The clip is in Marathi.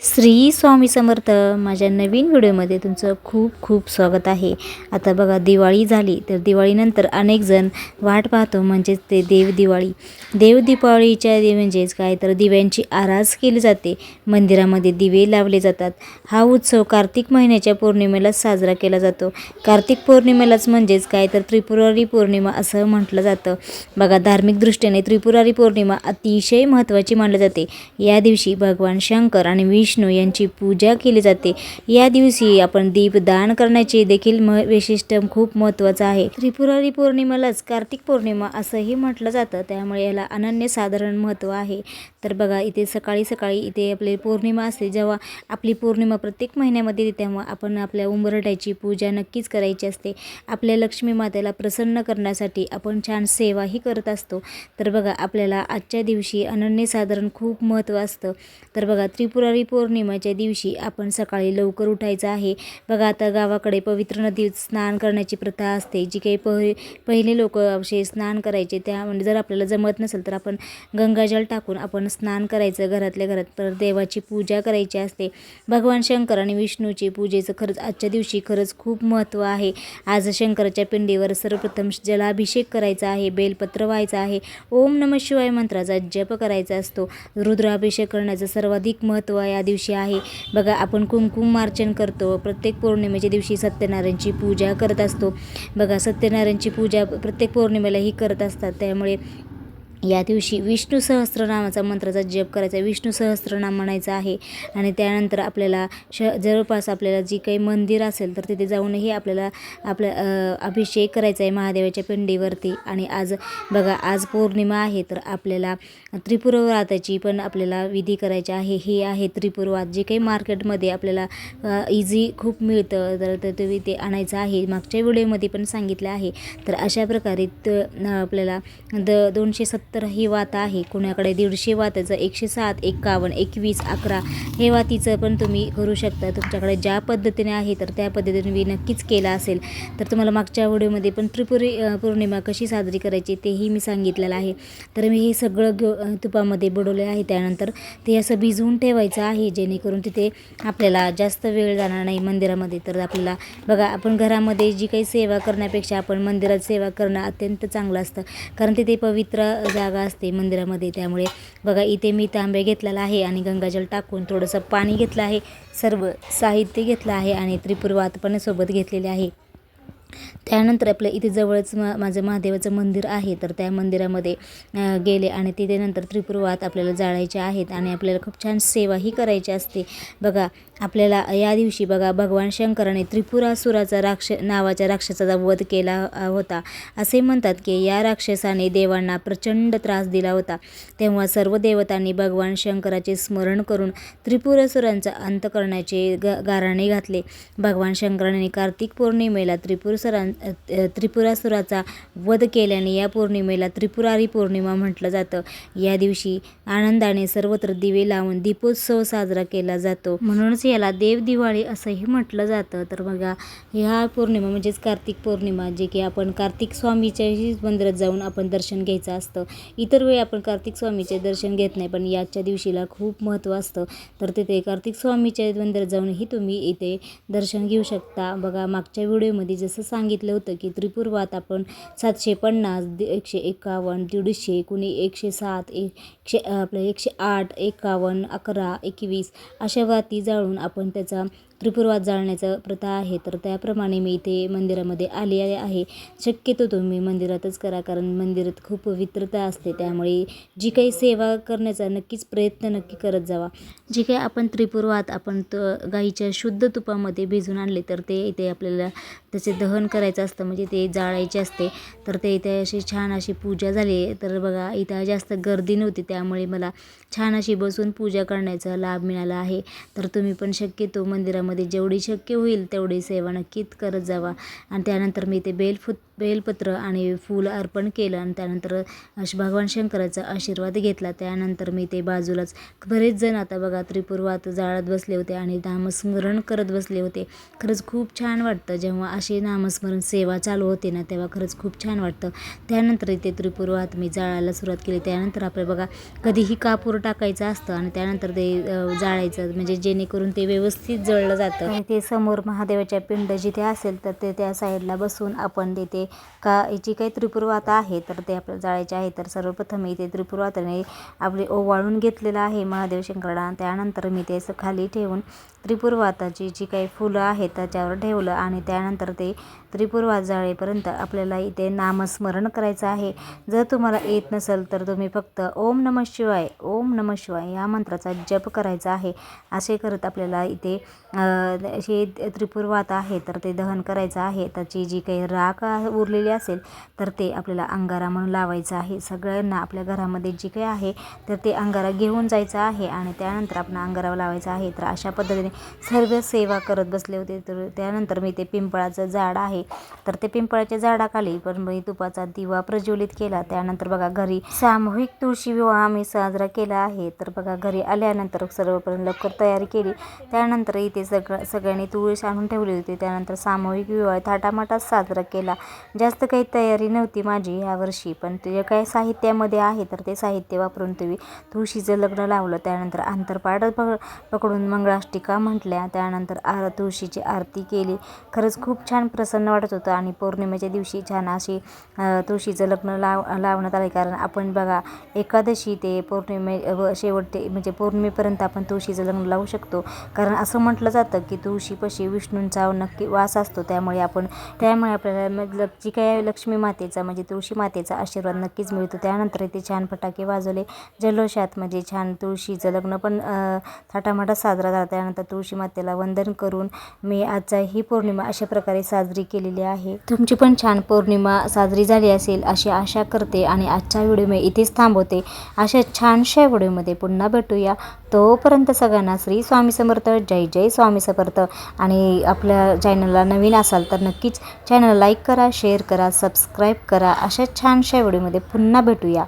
श्री स्वामी समर्थ माझ्या नवीन व्हिडिओमध्ये तुमचं खूप खूप स्वागत आहे. आता बघा दिवाळी झाली तर दिवाळीनंतर अनेक जण वाट पाहतो म्हणजेच ते देव दिवाळी. देव दिवाळीच्या दे म्हणजेच काय तर दिव्यांची आरास केली जाते. मंदिरामध्ये दिवे लावले जातात. हा उत्सव कार्तिक महिन्याच्या पौर्णिमेलाच साजरा केला जातो. कार्तिक पौर्णिमेलाच म्हणजेच काय तर त्रिपुरारी पौर्णिमा असं म्हटलं जातं. बघा धार्मिक दृष्टीने त्रिपुरारी पौर्णिमा अतिशय महत्त्वाची मानली जाते. या दिवशी भगवान शंकर आणि विष्णू यांची पूजा केली जाते. या दिवशी आपण दीपदान करण्याचे देखील म वैशिष्ट्य खूप महत्त्वाचं आहे. त्रिपुरारी पौर्णिमेलाच कार्तिक पौर्णिमा असंही म्हटलं जातं. त्यामुळे याला अनन्य साधारण महत्त्व आहे. तर बघा इथे सकाळी सकाळी इथे आपली पौर्णिमा असते. जेव्हा आपली पौर्णिमा प्रत्येक महिन्यामध्ये येते तेव्हा आपण आपल्या उंबरट्याची पूजा नक्कीच करायची असते. आपल्या लक्ष्मी मातेला प्रसन्न करण्यासाठी आपण छान सेवाही करत असतो. तर बघा आपल्याला आजच्या दिवशी अनन्य साधारण खूप महत्त्व असतं. तर बघा त्रिपुरारी पौर्णिमेच्या दिवशी आपण सकाळी लवकर उठायचं आहे. बघा आता गावाकडे पवित्र नदीत स्नान करण्याची प्रथा असते. जी काही पहि पहिले लोक असे स्नान करायचे त्या म्हणजे जर आपल्याला जमत नसेल तर आपण गंगाजल टाकून आपण स्नान करायचं घरातल्या घरात. तर देवाची पूजा करायची असते. भगवान शंकर आणि विष्णूची पूजेचं खरंच आजच्या दिवशी खरंच खूप महत्त्व आहे. आज शंकराच्या पिंडीवर सर्वप्रथम जलाभिषेक करायचा आहे बेलपत्र व्हायचं आहे. ओम नम शिवाय मंत्राचा जप करायचा असतो. रुद्राभिषेक करण्याचं सर्वाधिक महत्त्व आहे दिवशी आहे. बघा आपण कुमकुम मार्चन करतो. प्रत्येक पौर्णिमेच्या दिवशी सत्यनारायणची पूजा करत असतो. बघा सत्यनारायणची पूजा प्रत्येक पौर्णिमेलाही करत असतात. त्यामुळे या दिवशी विष्णू सहस्त्रनामाचा मंत्राचा जप करायचा. विष्णू सहस्त्रनाम म्हणायचं आहे. आणि त्यानंतर आपल्याला श जवळपास आपल्याला जी काही मंदिर असेल तर तिथे जाऊनही आपल्याला आपल्या अभिषेक करायचा आहे महादेवाच्या पिंडीवरती. आणि आज बघा आज पौर्णिमा आहे तर आपल्याला त्रिपुरवाताची पण आपल्याला विधी करायची आहे. हे आहे त्रिपुरवात जे काही मार्केटमध्ये आपल्याला इझी खूप मिळतं तर ते तुम्ही ते आणायचं आहे. मागच्या व्हिडिओमध्ये पण सांगितलं आहे. तर अशा प्रकारे त आपल्याला द दोनशे सत्तर ही वात आहे. कोणाकडे दीडशे वाताचं एकशे सात एकावन्न एकवीस अकरा हे वातीचं पण तुम्ही करू शकता. तुमच्याकडे ज्या पद्धतीने आहे तर त्या पद्धतीने मी नक्कीच केला असेल. तर तुम्हाला मागच्या व्हिडिओमध्ये पण त्रिपुरी पौर्णिमा कशी साजरी करायची तेही मी सांगितलेलं आहे. तर मी हे सगळं घेऊ तुपामध्ये बुडवले आहे. त्यानंतर ते असं भिजवून ठेवायचं आहे जेणेकरून तिथे आपल्याला जास्त वेळ जाणार नाही मंदिरामध्ये. तर आपल्याला बघा आपण घरामध्ये जी काही सेवा करण्यापेक्षा आपण मंदिरात सेवा करणं अत्यंत चांगलं असतं. कारण तिथे पवित्र जागा असते मंदिरामध्ये. त्यामुळे बघा इथे मी तांबे घेतलेला आहे आणि गंगाजल टाकून थोडंसं पाणी घेतलं आहे. सर्व साहित्य घेतलं आहे आणि त्रिपुरवात पण सोबत घेतलेले आहे. त्यानंतर आपल्या इथे जवळच मा माझं महादेवाचं मंदिर आहे. तर त्या मंदिरामध्ये गेले आणि तिथे नंतर त्रिपुरवात आपल्याला जाळायचे आहेत आणि आपल्याला खूप छान सेवाही करायची असते. बघा आपल्याला या दिवशी बघा भगवान शंकराने त्रिपुरासुराचा राक्ष नावाच्या राक्षसाचा वध केला होता. असे म्हणतात की या राक्षसाने देवांना प्रचंड त्रास दिला होता. तेव्हा सर्व देवतांनी भगवान शंकराचे स्मरण करून त्रिपुरासुरांचा अंत करण्याचे ग गाराणे घातले. भगवान शंकराने कार्तिक पौर्णिमेला त्रिपुरसुरां त्रिपुरासुराचा वध केल्याने या पौर्णिमेला त्रिपुरारी पौर्णिमा म्हटलं जातं. या दिवशी आनंदाने सर्वत्र दिवे लावून दीपोत्सव साजरा केला जातो. म्हणूनच याला देव दिवाळी असंही म्हटलं जातं. तर बघा ह्या पौर्णिमा म्हणजेच कार्तिक पौर्णिमा जे की आपण कार्तिक स्वामीच्याही मंदिरात जाऊन आपण दर्शन घ्यायचं असतं. इतर वेळी आपण कार्तिक स्वामीचे दर्शन घेत नाही पण याच्या दिवशीला खूप महत्त्व असतं. तर तिथे कार्तिक स्वामीच्या मंदिरात जाऊनही तुम्ही इथे दर्शन घेऊ शकता. बघा मागच्या व्हिडिओमध्ये जसं सांगितलं होतं की त्रिपुरवात आपण सातशे पन्नास एकशे एकावन्न दीडशे कुणी एकशे सात एकशे आपलं एकशे आठ एकावन्न अकरा एकवीस अशा वाती जाळून आपण त्याचा त्रिपुरवात जाळण्याचा प्रथा आहे. तर त्याप्रमाणे मी इथे मंदिरामध्ये आले आहे. शक्यतो तुम्ही मंदिरातच करा कारण मंदिरात खूप पवित्रता असते. त्यामुळे जी काही सेवा करण्याचा नक्कीच प्रयत्न नक्की करत जावा. जी काही आपण त्रिपुरवात आपण त गाईच्या शुद्ध तुपामध्ये भिजून आणले तर ते इथे आपल्याला त्याचे दहन करायचं असतं. म्हणजे ते जाळायचे असते. तर ते इथे अशी छान अशी पूजा झाली. तर बघा इथं जास्त गर्दी नव्हती. त्यामुळे मला छान अशी बसून पूजा करण्याचा लाभ मिळाला आहे. तर तुम्ही पण शक्यतो मंदिरामध्ये मध्ये जेवढी शक्य होईल तेवढी सेवा नक्कीच करत जावा. आणि त्यानंतर मी ते बेलफुत बेलपत्र आणि फूल अर्पण केलं आणि त्यानंतर भगवान शंकराचा आशीर्वाद घेतला. त्यानंतर मी ते बाजूलाच बरेच जण आता बघा त्रिपुरवात जाळत बसले होते आणि नामस्मरण करत बसले होते. खरंच खूप छान वाटतं. जेव्हा अशी नामस्मरण सेवा चालू होते ना तेव्हा खरंच खूप छान वाटतं. त्यानंतर इथे त्रिपुरवात मी जाळायला सुरुवात केली. त्यानंतर आपलं बघा कधीही कापूर टाकायचं असतं आणि त्यानंतर ते जाळायचं. म्हणजे जेणेकरून ते व्यवस्थित जळलं जातं. आणि ते समोर महादेवाच्या पिंड जिथे असेल तर ते त्या साईडला बसून आपण तिथे का जी काही त्रिपुरवात आहे तर ते आपल्याला जाळायचे आहे. तर सर्वप्रथम मी ते त्रिपुरवाताने आपले ओवाळून घेतलेलं आहे महादेव शंकराला त्यानंतर मी ते असं खाली ठेवून त्रिपुरवाताची जी काही फुलं आहेत त्याच्यावर ठेवलं. आणि त्यानंतर ते त्रिपुरवात जाळेपर्यंत आपल्याला इथे नामस्मरण करायचं आहे. जर तुम्हाला येत नसेल तर तुम्ही फक्त ओम नम शिवाय ओम नम शिवाय या मंत्राचा जप करायचा आहे. असे करत आपल्याला इथे हे त्रिपुरवात आहे तर ते दहन करायचं आहे. त्याची जी काही राख उरलेली असेल तर ते आपल्याला अंगारा म्हणून लावायचं आहे. सगळ्यांना आपल्या घरामध्ये जी काही आहे तर ते अंगारा घेऊन जायचं आहे आणि त्यानंतर आपण अंगारावर लावायचं आहे. तर अशा पद्धतीने सर्व सेवा करत बसले होते तर त्यानंतर मी ते पिंपळाचं झाड आहे. तर ते पिंपळाच्या झाडाखाली पण मी तुपाचा दिवा प्रज्वलित केला. त्यानंतर बघा घरी सामूहिक तुळशी विवाह आम्ही साजरा केला आहे. तर बघा घरी आल्यानंतर सर्वप्रथम लवकर तयारी केली. त्यानंतर इथे सगळं सगळ्यांनी तुळस आणून ठेवली होती. त्यानंतर सामूहिक विवाह थाटामाटात साजरा केला. जास्त काही तयारी नव्हती माझी यावर्षी पण तुझ्या काय काही साहित्यामध्ये आहे तर ते साहित्य वापरून तुम्ही तुळशीचं लग्न लावलं त्यानंतर अंतरपाड पक पकडून मंगळाष्टिका म्हटल्या त्यानंतर आर तुळशीची आरती केली. खरंच खूप छान प्रसन्न वाटत होतं आणि पौर्णिमेच्या दिवशी छान अशी तुळशीचं लग्न लाव लावण्यात आले. कारण आपण बघा एकादशी ते पौर्णिमे व शेवटते म्हणजे पौर्णिमेपर्यंत आपण तुळशीचं लग्न लावू शकतो. कारण असं म्हटलं जातं की तुळशीपाशी विष्णूंचा नक्की वास असतो त्यामुळे आपण त्यामुळे आपल्याला मग जी काय लक्ष्मी मातेचा म्हणजे तुळशी मातेचा आशीर्वाद नक्कीच मिळतो. त्यानंतर इथे छान फटाके वाजवले. जल्लोषात म्हणजे छान तुळशीचं लग्न पण थाटामाटात साजरा झाला. त्यानंतर तुळशी मातेला वंदन करून मी आजचा ही पौर्णिमा अशा प्रकारे साजरी केलेली आहे. तुमची पण छान पौर्णिमा साजरी झाली असेल अशी आशा करते आणि आजच्या व्हिडिओ मी इथेच थांबवते. अशा छानशा व्हिडिओमध्ये पुन्हा भेटूया. तोपर्यंत सगळ्यांना श्री स्वामी समर्थ. जय जय स्वामी समर्थ. आणि आपल्या चॅनलला नवीन असाल तर नक्कीच चॅनल लाईक करा शेअर करा सबस्क्राईब करा. अशा छानशा व्हिडिओमध्ये पुन्हा भेटूया.